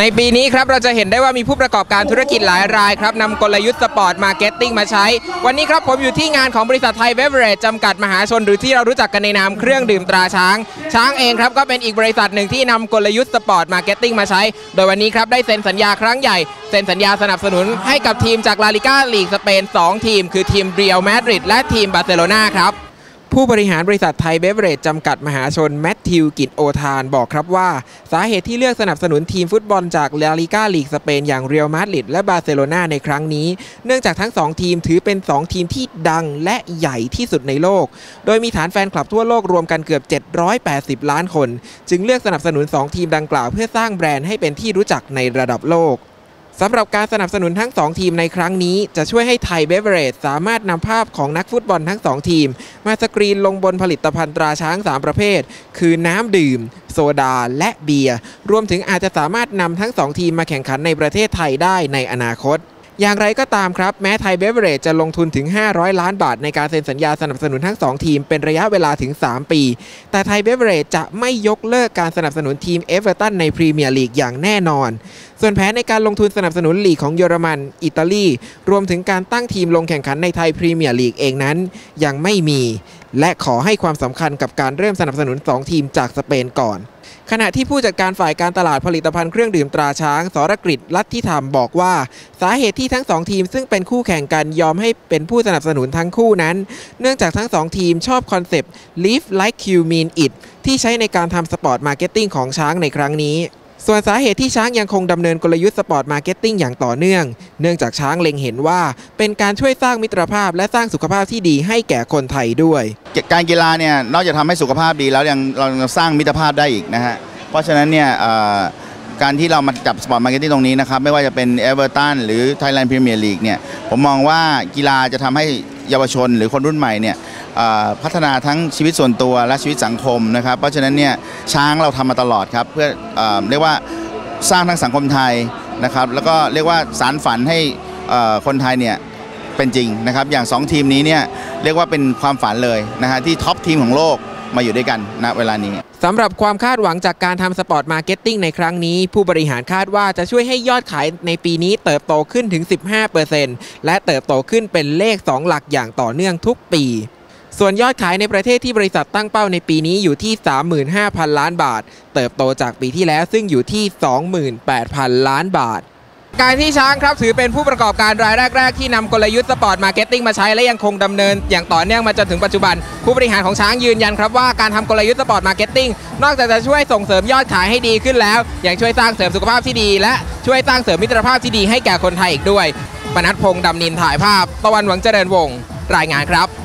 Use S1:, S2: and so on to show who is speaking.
S1: ในปีนี้ครับเราจะเห็นได้ว่ามีผู้ประกอบการธุรกิจหลายรายครับนำกลยุทธ์สปอร์ตมาเก็ตติ้งมาใช้ วันนี้ครับผมอยู่ที่งานของบริษัทไทยเบเวอร์เรจจำกัดมหาชน หรือที่เรารู้จักกันในนามเครื่องดื่มตราช้าง ช้างเองครับก็เป็นอีกบริษัทหนึ่งที่นำกลยุทธ์สปอร์ตมาเก็ตติ้งมาใช้ โดยวันนี้ครับได้เซ็นสัญญาครั้งใหญ่ เซ็นสัญญาสนับสนุนให้กับทีมจากลาลิก้าลีกสเปน 2 ทีม คือทีมเรียลมาดริดและทีมบาร์เซโลนาครับ ผู้บริหารบริษัทไทยเบเวอร์เรจจำกัดมหาชน แมทธิวกิจโอทานบอกครับว่า สาเหตุที่เลือกสนับสนุนทีมฟุตบอลจากลาลิก้าลีกสเปนอย่างเรียลมาดริดและบาร์เซโลนาในครั้งนี้ เนื่องจากทั้ง 2 ทีมถือเป็น 2 ทีมที่ดังและใหญ่ที่สุดในโลก โดยมีฐานแฟนคลับทั่วโลกรวมกันเกือบ 780 ล้านคน จึงเลือกสนับสนุน 2 ทีมดังกล่าวเพื่อสร้างแบรนด์ให้เป็นที่รู้จักในระดับโลก สำหรับการสนับสนุนทั้ง 2 ทีมในครั้งนี้ จะช่วยให้ไทยเบเวอร์เรจสามารถนำภาพของนักฟุตบอลทั้ง 2 ทีม มาสกรีนลงบนผลิตภัณฑ์ตราช้าง 3 ประเภท คือน้ำดื่ม โซดา และเบียร์ รวมถึงอาจจะสามารถนำทั้ง 2 ทีมมาแข่งขันในประเทศไทยได้ในอนาคต อย่างไรก็ตามครับ แม้ไทยเบเวอร์เรจจะลงทุนถึง 500 ล้านบาท ในการเซ็นสัญญาสนับสนุนทั้ง 2 ทีมเป็นระยะเวลาถึง 3 ปี แต่ไทยเบเวอร์เรจจะไม่ยกเลิกการสนับสนุนทีมเอเวอร์ตันในพรีเมียร์ลีกอย่างแน่นอน ส่วนแผนในการลงทุนสนับสนุนลีกของเยอรมัน อิตาลี รวมถึงการตั้งทีมลงแข่งขันในไทยพรีเมียร์ลีกเองนั้น ยังไม่มี และขอให้ความสำคัญกับการเริ่มสนับสนุน 2 ทีมจากสเปนก่อน ขณะที่ผู้จัดการฝ่ายการตลาดผลิตภัณฑ์เครื่องดื่มตราช้าง สรกฤษลัทธิธรรมบอกว่า สาเหตุที่ทั้งสองทีมซึ่งเป็นคู่แข่งกันยอมให้เป็นผู้สนับสนุนทั้งคู่นั้น เนื่องจากทั้งสองทีมชอบคอนเซปต์ live like you mean it ที่ใช้ในการทำสปอร์ตมาร์เก็ตติ้งของช้างในครั้งนี้ ส่วนสาเหตุที่ช้างยังคงดำเนินกลยุทธ์สปอร์ตมาร์เก็ตติ้งอย่างต่อเนื่อง เนื่องจากช้างเล็งเห็นว่า เป็นการช่วยสร้างมิตรภาพและสร้างสุขภาพที่ดีให้แก่คนไทยด้วย
S2: การกีฬาเนี่ยนอกจากทำให้สุขภาพดีแล้วยังเราสร้างมิตรภาพได้อีกนะฮะเพราะฉะนั้นเนี่ยการที่เรามาจับสปอร์ตมาร์เก็ตติ้งตรงนี้นะครับ ไม่ว่าจะเป็นเอเวอร์ตันหรือ Thailand Premier League เนี่ยผมมองว่ากีฬาจะทำให้ เยาวชน หรือคนรุ่นใหม่เนี่ยพัฒนาทั้งชีวิตส่วนตัวและชีวิตสังคมนะครับ เพราะฉะนั้นเนี่ยช้างเราทำมาตลอดครับเพื่อเอเรียกว่าสร้างทั้งสังคมไทยนะครับแล้วก็เรียกว่าสารฝันให้คนไทยเนี่ยเป็นจริงนะครับอย่าง 2 ทีมนี้เนี่ยเรียกว่าเป็นความฝันเลยนะฮะที่ท็อปทีมของโลก มาอยู่ด้วยกันณเวลานี้
S1: สำหรับความคาดหวังจากการทำสปอร์ตมาร์เก็ตติ้งในครั้งนี้ ผู้บริหารคาดว่าจะช่วยให้ยอดขายในปีนี้เติบโตขึ้นถึง 15%และเติบโตขึ้นเป็นเลข 2 หลักอย่างต่อเนื่องทุกปี ส่วนยอดขายในประเทศที่บริษัทตั้งเป้าในปีนี้อยู่ที่ 35,000 ล้านบาท เติบโตจากปีที่แล้วซึ่งอยู่ที่ 28,000 ล้านบาท การที่ช้างครับถือเป็นผู้ประกอบการรายแรก ๆ ที่นำกลยุทธ์สปอร์ตมาร์เก็ตติ้งมาใช้และยังคงดำเนิน อย่างต่อเนื่องมาจนถึงปัจจุบัน ผู้บริหารของช้างยืนยันครับว่าการทำกลยุทธ์สปอร์ตมาร์เก็ตติ้งนอกจากจะช่วยส่งเสริมยอดขายให้ดีขึ้นแล้ว ยังช่วยสร้างเสริมสุขภาพที่ดี และช่วยสร้างเสริมมิตรภาพที่ดีให้แก่คนไทยอีกด้วยปนัดพงษ์ดำนินถ่ายภาพ ตะวันหวังเจริญวงศ์รายงานครับ